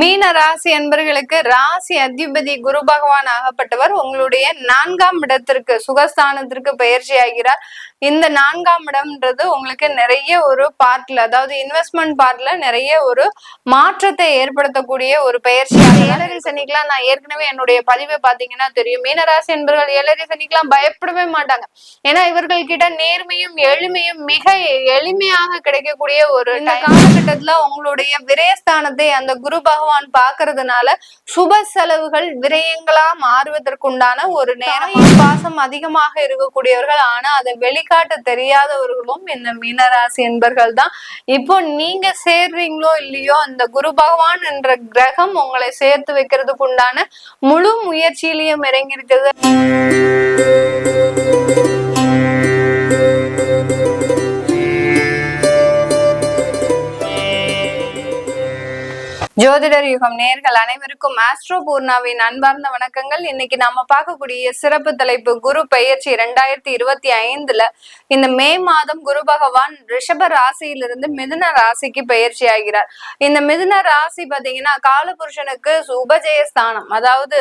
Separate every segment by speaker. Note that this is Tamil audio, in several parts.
Speaker 1: மீன ராசி என்பர்களுக்கு ராசி அதிபதி குரு பகவான் ஆகப்பட்டவர். உங்களுடைய நான்காம் இடத்திற்கு சுகஸ்தானத்திற்கு பயிற்சி ஆகிறார். இந்த நான்காம் இடம்ன்றது உங்களுக்கு நிறைய ஒரு பார்ட்ல அதாவது இன்வெஸ்ட்மெண்ட் பார்ட்ல நிறைய ஒரு மாற்றத்தை ஏற்படுத்தக்கூடிய ஒரு பயிற்சியாக ஏழரை சனிக்கெல்லாம் நான் ஏற்கனவே என்னுடைய பதிவை பாத்தீங்கன்னா தெரியும். மீனராசி என்பவர்கள் ஏழரை சனிக்கெல்லாம் பயப்படவே மாட்டாங்க. ஏன்னா இவர்கள் கிட்ட நேர்மையும் எளிமையும் மிக எளிமையாக கிடைக்கக்கூடிய ஒரு காலகட்டத்துல உங்களுடைய விரயஸ்தானத்தை அந்த குரு பகவான் பாக்குறதுனால சுப செலவுகள் விரயங்களா மாறுவதற்குண்டான ஒரு நேரம் பாசம் அதிகமாக இருக்கக்கூடியவர்கள். ஆனா அதை வெளிக்காட்ட தெரியாதவர்களும் இந்த மீனராசி என்பர்கள் தான். இப்போ நீங்க சேர்றீங்களோ இல்லையோ அந்த குரு பகவான் என்ற கிரகம் உங்களை சேர்த்து வைக்கிறதுக்கு உண்டான முழு முயற்சியிலையும் இறங்கி ஜோதிடர் யுகம் நேர்கள் அனைவருக்கும் ஆஸ்ட்ரோ பூர்ணாவின் அன்பார்ந்த வணக்கங்கள். இன்னைக்கு நாம பார்க்கக்கூடிய சிறப்பு தலைப்பு குரு பெயர்ச்சி இரண்டாயிரத்தி இருபத்தி ஐந்துல இந்த மே மாதம் குரு பகவான் ரிஷப ராசியிலிருந்து மிதுன ராசிக்கு பெயர்ச்சி ஆகிறார். இந்த மிதுன ராசி பாத்தீங்கன்னா காலபுருஷனுக்கு உபஜய ஸ்தானம் அதாவது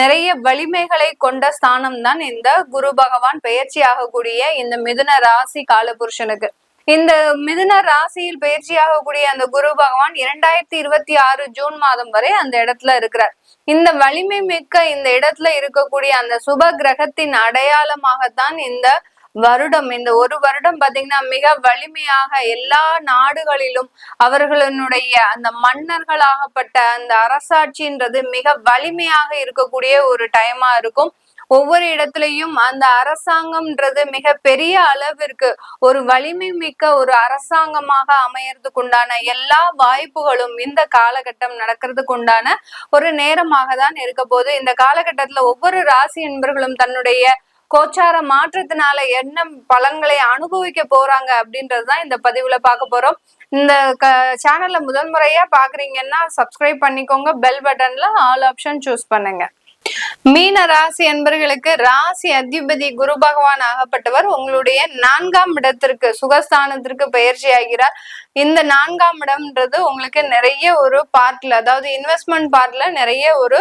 Speaker 1: நிறைய வலிமைகளை கொண்ட ஸ்தானம் தான் இந்த குரு பகவான் பெயர்ச்சி ஆகக்கூடிய இந்த மிதுன ராசி காலபுருஷனுக்கு. இந்த மிதுன ராசியில் பயிற்சியாகக்கூடிய அந்த குரு பகவான் இரண்டாயிரத்தி இருபத்தி ஆறு ஜூன் மாதம் வரை அந்த இடத்துல இருக்கிறார். இந்த வலிமை மிக்க இந்த இடத்துல இருக்கக்கூடிய அந்த சுப கிரகத்தின் அடையாளமாகத்தான் இந்த வருடம் இந்த ஒரு வருடம் பாத்தீங்கன்னா மிக வலிமையாக எல்லா நாடுகளிலும் அவர்களுடைய அந்த மன்னர்களாகப்பட்ட அந்த அரசாட்சின்றது மிக வலிமையாக இருக்கக்கூடிய ஒரு டைமா இருக்கும். ஒவ்வொரு இடத்துலயும் அந்த அரசாங்கம்ன்றது மிக பெரிய அளவிற்கு ஒரு வலிமை மிக்க ஒரு அரசாங்கமாக அமையறதுக்கு உண்டான எல்லா வாய்ப்புகளும் இந்த காலகட்டம் நடக்கிறதுக்கு உண்டான ஒரு நேரமாக தான் இருக்க போது இந்த காலகட்டத்துல ஒவ்வொரு ராசி என்பர்களும் தன்னுடைய கோச்சார மாற்றத்தினால என்ன பலன்களை அனுபவிக்க போறாங்க அப்படின்றதுதான் இந்த பதிவுல பார்க்க போறோம். இந்த க சேனல்ல முதல் முறையா பாக்குறீங்கன்னா சப்ஸ்கிரைப் பண்ணிக்கோங்க பெல் பட்டன்ல ஆல் ஆப்ஷன் சூஸ் பண்ணுங்க. மீன ராசி அன்பர்களுக்கு ராசி அதிபதி குரு பகவான் ஆகப்பட்டவர். உங்களுடைய நான்காம் இடத்திற்கு சுகஸ்தானத்திற்கு பயிற்சி ஆகிறார். இந்த நான்காம் இடம்ன்றது உங்களுக்கு நிறைய ஒரு பார்ட்ல அதாவது இன்வெஸ்ட்மெண்ட் பார்ட்ல நிறைய ஒரு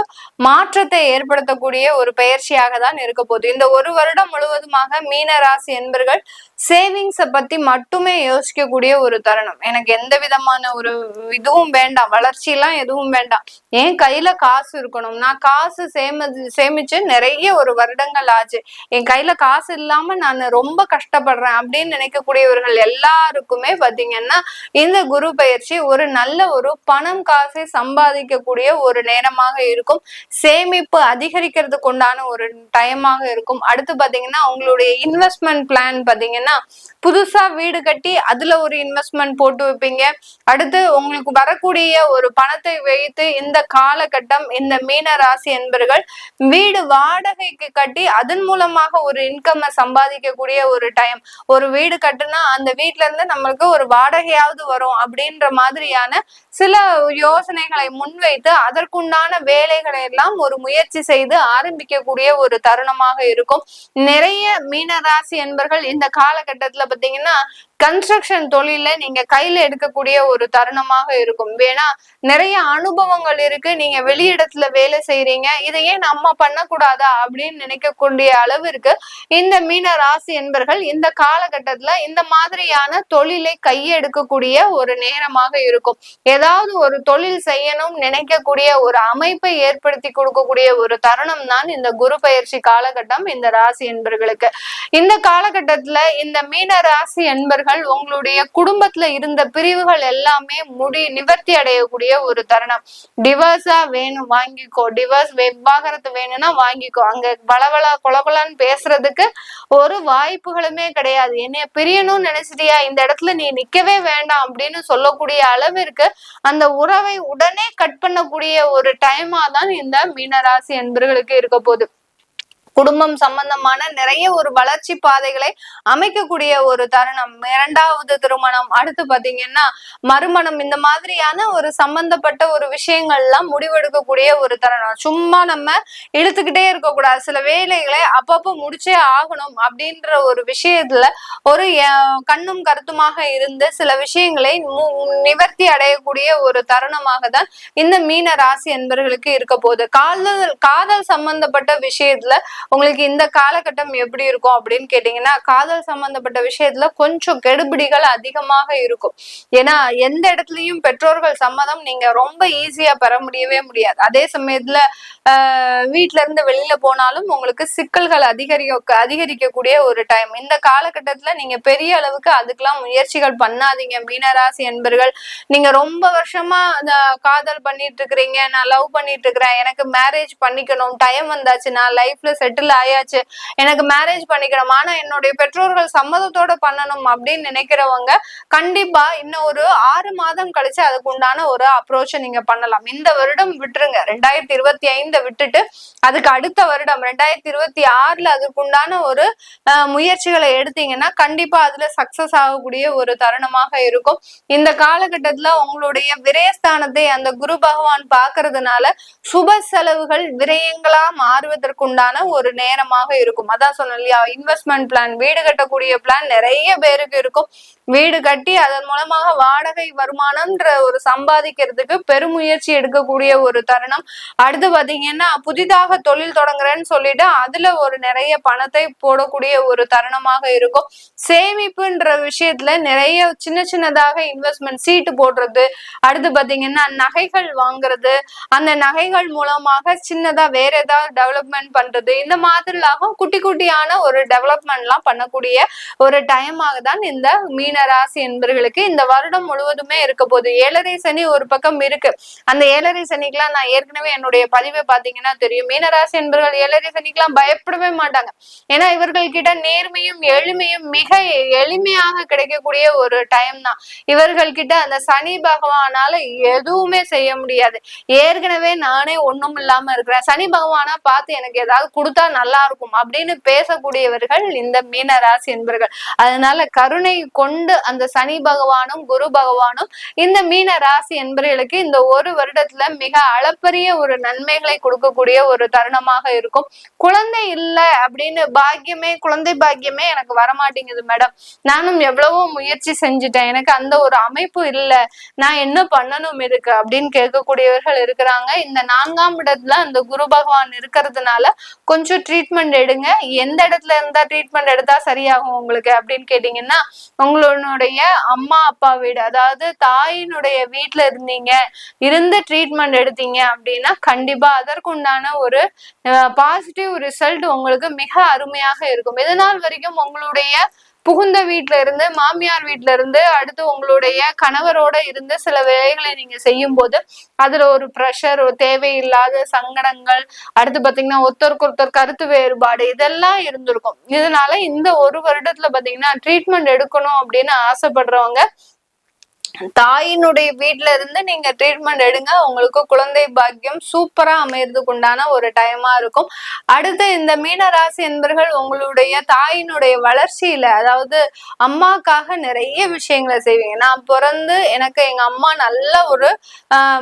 Speaker 1: மாற்றத்தை ஏற்படுத்தக்கூடிய ஒரு பயிற்சியாக தான் இருக்க போகுது. இந்த ஒரு வருடம் முழுவதுமாக மீன ராசி என்பர்கள் சேவிங்ஸை பத்தி மட்டுமே யோசிக்கக்கூடிய ஒரு தருணம். எனக்கு எந்த விதமான ஒரு இதுவும் வேண்டாம். வளர்ச்சி எல்லாம் எதுவும் வேண்டாம். என் கையில காசு இருக்கணும். நான் காசு சேமி சேமிச்சு நிறைய ஒரு வருடங்கள் ஆச்சு. என் கையில காசு இல்லாம நான் ரொம்ப கஷ்டப்படுறேன் அப்படின்னு நினைக்கக்கூடியவர்கள் எல்லாருக்குமே பாத்தீங்கன்னா இந்த குரு பயிற்சி ஒரு நல்ல ஒரு பணம் காசை சம்பாதிக்கக்கூடிய ஒரு நேரமாக இருக்கும். சேமிப்பு அதிகரிக்கிறதுக்கு உண்டான ஒரு டைமாக இருக்கும். அடுத்து பாத்தீங்கன்னா உங்களுடைய இன்வெஸ்ட்மெண்ட் பிளான் பாத்தீங்கன்னா புதுசா வீடு கட்டி அதுல ஒரு இன்வெஸ்ட்மெண்ட் போட்டு வைப்பீங்க. அடுத்து உங்களுக்கு வரக்கூடிய ஒரு பணத்தை வைத்து இந்த காலகட்டம் இந்த மீன ராசி என்பர்கள் வீடு வாடகைக்கு கட்டி அதன் மூலமாக ஒரு இன்கம்மை சம்பாதிக்கக்கூடிய ஒரு டைம் ஒரு வீடு கட்டுனா அந்த வீட்டுல இருந்து நம்மளுக்கு ஒரு வாடகையாவது வரும் அப்படின்ற மாதிரியான சில யோசனைகளை முன்வைத்து அதற்குண்டான வேலைகளை எல்லாம் ஒரு முயற்சி செய்து ஆரம்பிக்கக்கூடிய ஒரு தருணமாக இருக்கும். நிறைய மீனராசி என்பர்கள் இந்த கால காலகட்டத்துல பாத்தீங்கன்னா கன்ஸ்ட்ரக்ஷன் தொழில நீங்க கையில எடுக்கக்கூடிய ஒரு தருணமாக இருக்கும். வேணா நிறைய அனுபவங்கள் இருக்கு. நீங்க வெளியிடத்துல வேலை செய்யறீங்க இதையே நம்ம பண்ணக்கூடாதா அப்படின்னு நினைக்கக்கூடிய அளவிற்கு இந்த மீன ராசி என்பர்கள் இந்த காலகட்டத்துல இந்த மாதிரியான தொழிலை கையெடுக்கக்கூடிய ஒரு நேரமாக இருக்கும். ஏதாவது ஒரு தொழில் செய்யணும் நினைக்கக்கூடிய ஒரு அமைப்பை ஏற்படுத்தி கொடுக்கக்கூடிய ஒரு தருணம் தான் இந்த குரு பயிற்சி காலகட்டம் இந்த ராசி என்பர்களுக்கு. இந்த காலகட்டத்துல இந்த மீன ராசி என்பர்கள் உங்களுடைய குடும்பத்துல இருந்த பிரிவுகள் எல்லாமே முடி நிவர்த்தி அடையக்கூடிய ஒரு தருணம். டிவர்ஸா வேணும் வாங்கிக்கோ. டிவர்ஸ் விவாகரத்து வேணும்னா வாங்கிக்கோ. அங்க பளபள கொலகொலன்னு பேசுறதுக்கு ஒரு வாய்ப்புகளுமே கிடையாது. என்னைய பிரியணும்னு நினைச்சிட்டியா? இந்த இடத்துல நீ நிக்கவே வேண்டாம் அப்படின்னு சொல்லக்கூடிய அளவிற்கு அந்த உறவை உடனே கட் பண்ணக்கூடிய ஒரு டைமா தான் இந்த மீனராசி என்பர்களுக்கு இருக்க போகுது. குடும்பம் சம்பந்தமான நிறைய ஒரு வளர்ச்சி பாதைகளை அமைக்கக்கூடிய ஒரு தருணம். இரண்டாவது திருமணம் அடுத்து பாத்தீங்கன்னா மறுமணம் இந்த மாதிரியான ஒரு சம்பந்தப்பட்ட ஒரு விஷயங்கள்லாம் முடிவெடுக்கக்கூடிய ஒரு தருணம். சும்மா நம்ம இழுத்துக்கிட்டே இருக்கக்கூடாது. சில வேலைகளை அப்பப்போ முடிச்சே ஆகணும் அப்படின்ற ஒரு விஷயத்துல ஒரு அஹ், கண்ணும் கருத்துமாக இருந்து சில விஷயங்களை மு- நிவர்த்தி அடையக்கூடிய ஒரு தருணமாக தான் இந்த மீன ராசி என்பவர்களுக்கு இருக்க போகுது. காதல் காதல் சம்பந்தப்பட்ட விஷயத்துல உங்களுக்கு இந்த காலகட்டம் எப்படி இருக்கும் அப்படின்னு கேட்டீங்கன்னா காதல் சம்பந்தப்பட்ட விஷயத்துல கொஞ்சம் கெடுபிடிகள் அதிகமாக இருக்கும். ஏன்னா எந்த இடத்துலயும் பெற்றோர்கள் சம்மதம் நீங்க ரொம்ப ஈஸியா பெற முடியவே முடியாது. அதே சமயத்துல ஆஹ் வீட்ல இருந்து வெளியில போனாலும் உங்களுக்கு சிக்கல்கள் அதிகரிக்க அதிகரிக்கக்கூடிய ஒரு டைம் இந்த காலகட்டத்துல நீங்க பெரிய அளவுக்கு அதுக்கெல்லாம் முயற்சிகள் பண்ணாதீங்க. மீனராசி என்பர்கள் நீங்க ரொம்ப வருஷமா அந்த காதல் பண்ணிட்டு இருக்கிறீங்க நான் லவ் பண்ணிட்டு இருக்கிறேன் எனக்கு மேரேஜ் பண்ணிக்கணும் டைம் வந்தாச்சு நான் லைஃப்ல செட் செட்டில் ஆயாச்சு. எனக்கு மேரேஜ் பண்ணிக்கணும். ஆனா என்னுடைய பெற்றோர்கள் சம்மதத்தோட பண்ணணும் அப்படின்னு நினைக்கிறவங்க கண்டிப்பா இன்னும் ஒரு ஆறு மாதம் கழிச்சு அதுக்கு உண்டான ஒரு அப்ரோச்சை நீங்க பண்ணலாம். இந்த வருடம் விட்டுருங்க. ரெண்டாயிரத்தி இருபத்தி ஐந்த விட்டுட்டு அதுக்கு அடுத்த வருடம் ரெண்டாயிரத்தி இருபத்தி ஆறுல அதுக்கு உண்டான ஒரு முயற்சிகளை எடுத்தீங்கன்னா கண்டிப்பா அதுல சக்சஸ் ஆகக்கூடிய ஒரு தருணமாக இருக்கும். இந்த காலகட்டத்துல உங்களுடைய விரயஸ்தானத்தை அந்த குரு பகவான் பாக்குறதுனால சுப செலவுகள் விரயங்களா மாறுவதற்குண்டான ஒரு நேரமாக இருக்கும். அதான் சொன்னேன் இல்லையா இன்வெஸ்ட்மெண்ட் பிளான் வீடு கட்டக்கூடிய பிளான் நிறைய பேருக்கு இருக்கும். வீடு கட்டி அதன் மூலமாக வாடகை வருமானம்ன்ற ஒரு சம்பாதிக்கிறதுக்கு பெருமுயற்சி எடுக்கக்கூடிய ஒரு தருணம். அடுத்து பாத்தீங்கன்னா புதிதாக தொழில் தொடங்குறேன்னு சொல்லிட்டு அதுல ஒரு நிறைய பணத்தை போடக்கூடிய ஒரு தருணமாக இருக்கும். சேமிப்புன்ற விஷயத்துல நிறைய சின்ன சின்னதாக இன்வெஸ்ட்மெண்ட் சீட்டு போடுறது. அடுத்து பாத்தீங்கன்னா நகைகள் வாங்குறது. அந்த நகைகள் மூலமாக சின்னதா வேற ஏதாவது டெவலப்மெண்ட் பண்றது. இந்த மாதிரிலாகவும் குட்டி குட்டியான ஒரு டெவலப்மெண்ட்லாம் பண்ணக்கூடிய ஒரு டைமாக தான் இந்த மீன ராசி என்பவர்களுக்கு இந்த வருடம் முழுவதுமே இருக்க போகுது. ஏழரை சனி ஒரு பக்கம் இருக்கு. அந்த ஏழரை சனிக்கெல்லாம் நான் ஏற்கனவே என்னுடைய பதிவை பார்த்தீங்கன்னா தெரியும். மீனராசி என்பவர்கள் ஏழரை சனிக்கெல்லாம் பயப்படவே மாட்டாங்க. ஏன்னா இவர்கள் கிட்ட நேர்மையும் எளிமையும் மிக எளிமையாக கிடைக்கக்கூடிய ஒரு டைம் தான். இவர்கள் கிட்ட அந்த சனி பகவானால எதுவுமே செய்ய முடியாது. ஏற்கனவே நானே ஒண்ணும் இல்லாம இருக்கிறேன். சனி பகவானா பார்த்து எனக்கு ஏதாவது கொடுத்தா நல்லா இருக்கும் அப்படின்னு பேசக்கூடியவர்கள் இந்த மீன ராசி என்பவர்கள் அதனால கருணை கொண்டு அந்த சனி பகவானும் குரு பகவானும் இந்த மீன ராசி என்பவர்களுக்கு இந்த ஒரு வருடத்துல மிக அளப்பரிய ஒரு நன்மைகளை கொடுக்கக்கூடிய ஒரு தருணமாக இருக்கும். குழந்தை இல்லை அப்படின்னு பாக்கியமே குழந்தை பாக்கியமே எனக்கு வரமாட்டேங்குது மேடம். நானும் எவ்வளவோ முயற்சி செஞ்சுட்டேன். எனக்கு அந்த ஒரு அமைப்பு இல்லை. நான் என்ன பண்ணணும் இதுக்கு அப்படின்னு கேட்கக்கூடியவர்கள் இருக்கிறாங்க. இந்த நான்காம் இடத்துல அந்த குரு பகவான் இருக்கிறதுனால கொஞ்சம் ட்ரீட்மெண்ட் எடுங்க. எந்த இடத்துல இருந்தா ட்ரீட்மெண்ட் எடுத்தா சரியாகும் உங்களுக்கு அப்படின்னு கேட்டீங்கன்னா உங்களுடைய அம்மா அப்பா வீடு அதாவது தாயினுடைய வீட்டுல இருந்தீங்க இருந்து ட்ரீட்மெண்ட் எடுத்தீங்க அப்படின்னா கண்டிப்பா அதற்குண்டான ஒரு பாசிட்டிவ் ரிசல்ட் உங்களுக்கு மிக அருமையாக இருக்கும். இதனால் வரைக்கும் உங்களுடைய புகுந்த வீட்டுல இருந்து மாமியார் வீட்டுல இருந்து அடுத்து உங்களுடைய கணவரோட இருந்து சில வேலைகளை நீங்க செய்யும் போது அதுல ஒரு ப்ரெஷர் தேவையில்லாத சங்கடங்கள் அடுத்து பாத்தீங்கன்னா ஒருத்தருக்கு ஒருத்தர் கருத்து வேறுபாடு இதெல்லாம் இருந்திருக்கும். இதனால இந்த ஒரு வருடத்துல பாத்தீங்கன்னா ட்ரீட்மெண்ட் எடுக்கணும் அப்படின்னு ஆசைப்படுறவங்க தாயினுடைய வீட்ல இருந்து நீங்க ட்ரீட்மெண்ட் எடுங்க. உங்களுக்கு குழந்தை பாக்கியம் சூப்பரா அமையறதுக்கு உண்டான ஒரு டைமா இருக்கும். அடுத்து இந்த மீனராசி என்பர்கள் உங்களுடைய தாயினுடைய வளர்ச்சியில அதாவது அம்மாக்காக நிறைய விஷயங்களை செய்வீங்க. நான் பிறந்து எனக்கு எங்க அம்மா நல்ல ஒரு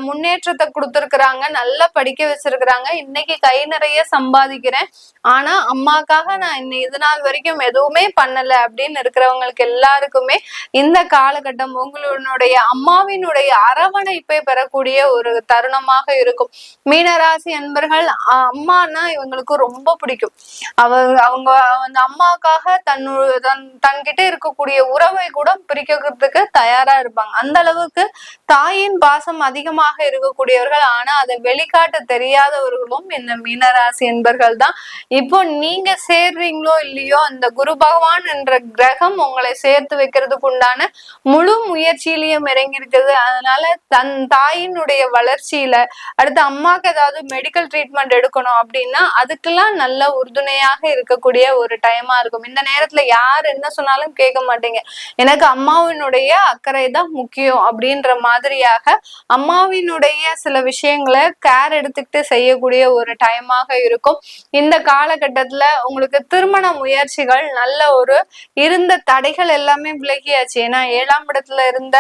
Speaker 1: முன்னேற்றத்தை கொடுத்துருக்குறாங்க. நல்லா படிக்க வச்சிருக்கிறாங்க. இன்னைக்கு கை நிறைய சம்பாதிக்கிறேன். ஆனா அம்மாக்காக நான் இன்னும் இது நாள் வரைக்கும் எதுவுமே பண்ணல அப்படின்னு இருக்கிறவங்களுக்கு எல்லாருக்குமே இந்த காலகட்டம் தன்னுடைய அம்மாவினுடைய அரவணைப்பை பெறக்கூடிய ஒரு தருணமாக இருக்கும். மீனராசி அன்பர்கள் அம்மானா இவங்களுக்கு ரொம்ப பிடிக்கும். அவ அவங்க அந்த அம்மாக்காக தன்னு தன் தன்கிட்ட இருக்கக்கூடிய உறவை கூட பிரிக்கிறதுக்கு தயாரா இருப்பாங்க. அந்த அளவுக்கு தாயின் பாசம் அதிகமாக இருக்கக்கூடியவர்கள் ஆனா அதை வெளிக்காட்ட தெரியாதவர்களும் இந்த மீனராசி என்பர்கள் தான். இப்போ நீங்க சேர்றீங்களோ இல்லையோ அந்த குரு பகவான் என்ற கிரகம் உங்களை சேர்த்து வைக்கிறதுக்கு உண்டான முழு முயற்சியில வேலையிலயும் இறங்கியிருக்குது. அதனால தன் தாயினுடைய வளர்ச்சியில அடுத்து அம்மாக்கு ஏதாவது மெடிக்கல் ட்ரீட்மெண்ட் எடுக்கணும் அப்படின்னா அதுக்கெல்லாம் நல்ல உறுதுணையாக இருக்கக்கூடிய ஒரு டைமா இருக்கும். இந்த நேரத்துல யார் என்ன சொன்னாலும் கேட்க மாட்டீங்க. எனக்கு அம்மாவினுடைய அக்கறை தான் முக்கியம் அப்படின்ற மாதிரியாக அம்மாவினுடைய சில விஷயங்களை கேர் எடுத்துக்கிட்டு செய்யக்கூடிய ஒரு டைமாக இருக்கும். இந்த காலகட்டத்துல உங்களுக்கு திருமண முயற்சிகள் நல்ல ஒரு இருந்த தடைகள் எல்லாமே விலகியாச்சு. ஏன்னா ஏழாம் இடத்துல இருந்த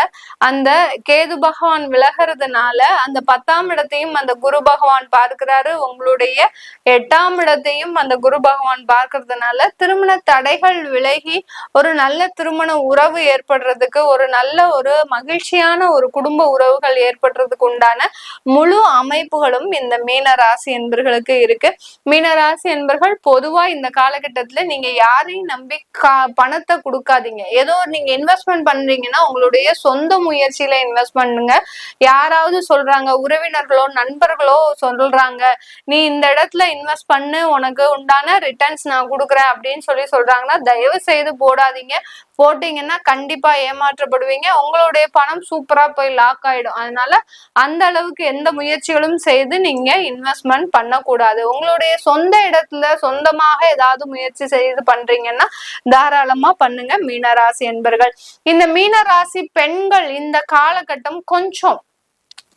Speaker 1: அந்த கேது பகவான் விலகிறதுனால அந்த பத்தாம் இடத்தையும் அந்த குரு பகவான் பார்க்கிறாரு. உங்களுடைய எட்டாம் இடத்தையும் அந்த குரு பகவான் பார்க்கறதுனால திருமண தடைகள் விலகி ஒரு நல்ல திருமண உறவு ஏற்படுறதுக்கு ஒரு நல்ல ஒரு மகிழ்ச்சியான ஒரு குடும்ப உறவுகள் ஏற்படுறதுக்கு உண்டான முழு அமைப்புகளும் இந்த மீன ராசி என்பர்களுக்கு இருக்கு. மீன ராசி என்பர்கள் பொதுவா இந்த காலகட்டத்துல நீங்க யாரையும் நம்பி பணத்தை கொடுக்காதீங்க. ஏதோ நீங்க இன்வெஸ்ட்மெண்ட் பண்றீங்கன்னா உங்களுடைய சொந்த சொந்த முயற்சியில இன்வெஸ்ட் பண்ணுங்க. யாராவது சொல்றாங்க உறவினர்களோ நண்பர்களோ சொல்றாங்க நீ இந்த இடத்துல இன்வெஸ்ட் பண்ணு உனக்கு உண்டான ரிட்டர்ன்ஸ் நான் கொடுக்குறேன் அப்படின்னு சொல்லி சொல்றாங்கன்னா தயவு செய்து போடாதீங்க. போட்டீங்கன்னா கண்டிப்பா ஏமாற்றப்படுவீங்க. உங்களுடைய பணம் சூப்பரா போய் லாக் ஆயிடும். அதனால அந்த அளவுக்கு எந்த முயற்சிகளும் செய்து நீங்க இன்வெஸ்ட்மெண்ட் பண்ணக்கூடாது. உங்களுடைய சொந்த இடத்துல சொந்தமாக ஏதாவது முயற்சி செய்து பண்றீங்கன்னா தாராளமா பண்ணுங்க. மீனராசி என்பர்கள் இந்த மீனராசி பெண்கள் இந்த காலகட்டம் கொஞ்சம்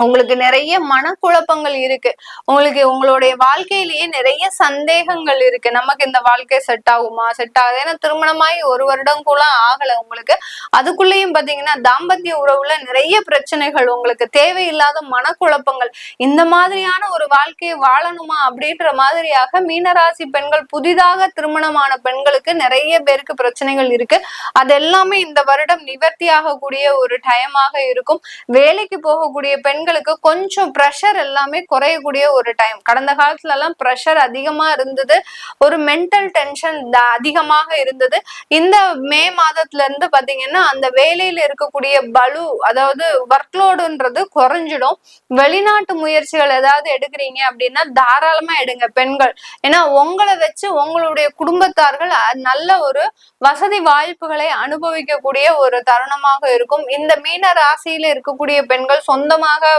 Speaker 1: உங்களுக்கு நிறைய மனக்குழப்பங்கள் இருக்கு. உங்களுக்கு உங்களுடைய வாழ்க்கையிலேயே நிறைய சந்தேகங்கள் இருக்கு. நமக்கு இந்த வாழ்க்கை செட் ஆகுமா? செட் ஆகுது. ஏன்னா திருமணமாயி ஒரு வருடம் கூட ஆகல உங்களுக்கு. அதுக்குள்ளேயும் பாத்தீங்கன்னா தாம்பத்திய உறவுல நிறைய பிரச்சனைகள் உங்களுக்கு. தேவையில்லாத மனக்குழப்பங்கள். இந்த மாதிரியான ஒரு வாழ்க்கையை வாழணுமா அப்படின்ற மாதிரியாக மீனராசி பெண்கள் புதிதாக திருமணமான பெண்களுக்கு நிறைய பேருக்கு பிரச்சனைகள் இருக்கு. அது எல்லாமே இந்த வருடம் நிவர்த்தி ஆகக்கூடிய ஒரு டைமாக இருக்கும். வேலைக்கு போகக்கூடிய பெண் பெண்களுக்கு கொஞ்சம் ப்ரெஷர் எல்லாமே குறையக்கூடிய ஒரு டைம் கடந்த காலத்துல எல்லாம் ப்ரெஷர் அதிகமா இருந்தது. ஒரு மென்டல் டென்ஷன் அதிகமாக இருந்தது. இந்த மே மாதத்துல இருந்து பாத்தீங்கன்னா அந்த வேலையில இருக்கக்கூடிய பலு அதாவது ஒர்க் லோடுன்றது குறைஞ்சிடும். வெளிநாட்டு முயற்சிகள் ஏதாவது எடுக்கிறீங்க அப்படின்னா தாராளமா எடுங்க பெண்கள். ஏன்னா உங்களை வச்சு உங்களுடைய குடும்பத்தார்கள் நல்ல ஒரு வசதி வாய்ப்புகளை அனுபவிக்கக்கூடிய ஒரு தருணமாக இருக்கும். இந்த மீன ராசியில இருக்கக்கூடிய பெண்கள் சொந்தமாக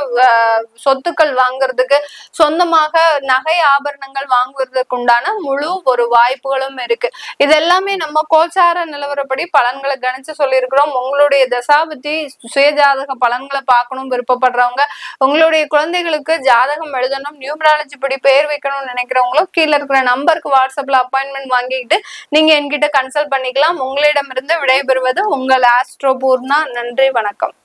Speaker 1: சொத்துக்கள் வாங்குறதுக்கு சொந்தமாக நகை ஆபரணங்கள் வாங்குவதற்கு உண்டான முழு ஒரு வாய்ப்புகளும் இருக்கு. இது எல்லாமே நம்ம கோச்சார நிலவரப்படி பலன்களை கணிச்சு சொல்லியிருக்கிறோம். உங்களுடைய தசாபத்தி சுயஜாதக பலன்களை பார்க்கணும் விருப்பப்படுறவங்க. உங்களுடைய குழந்தைகளுக்கு ஜாதகம் எழுதணும் நியூமராலஜி படி பெயர் வைக்கணும்னு நினைக்கிறவங்களும் கீழே இருக்கிற நம்பருக்கு வாட்ஸ்அப்ல அப்பாயின்மெண்ட் வாங்கிக்கிட்டு நீங்க என்கிட்ட கன்சல்ட் பண்ணிக்கலாம். உங்களிடமிருந்து விடைபெறுவது உங்கள் ஆஸ்ட்ரோ பூர்ணா. நன்றி வணக்கம்.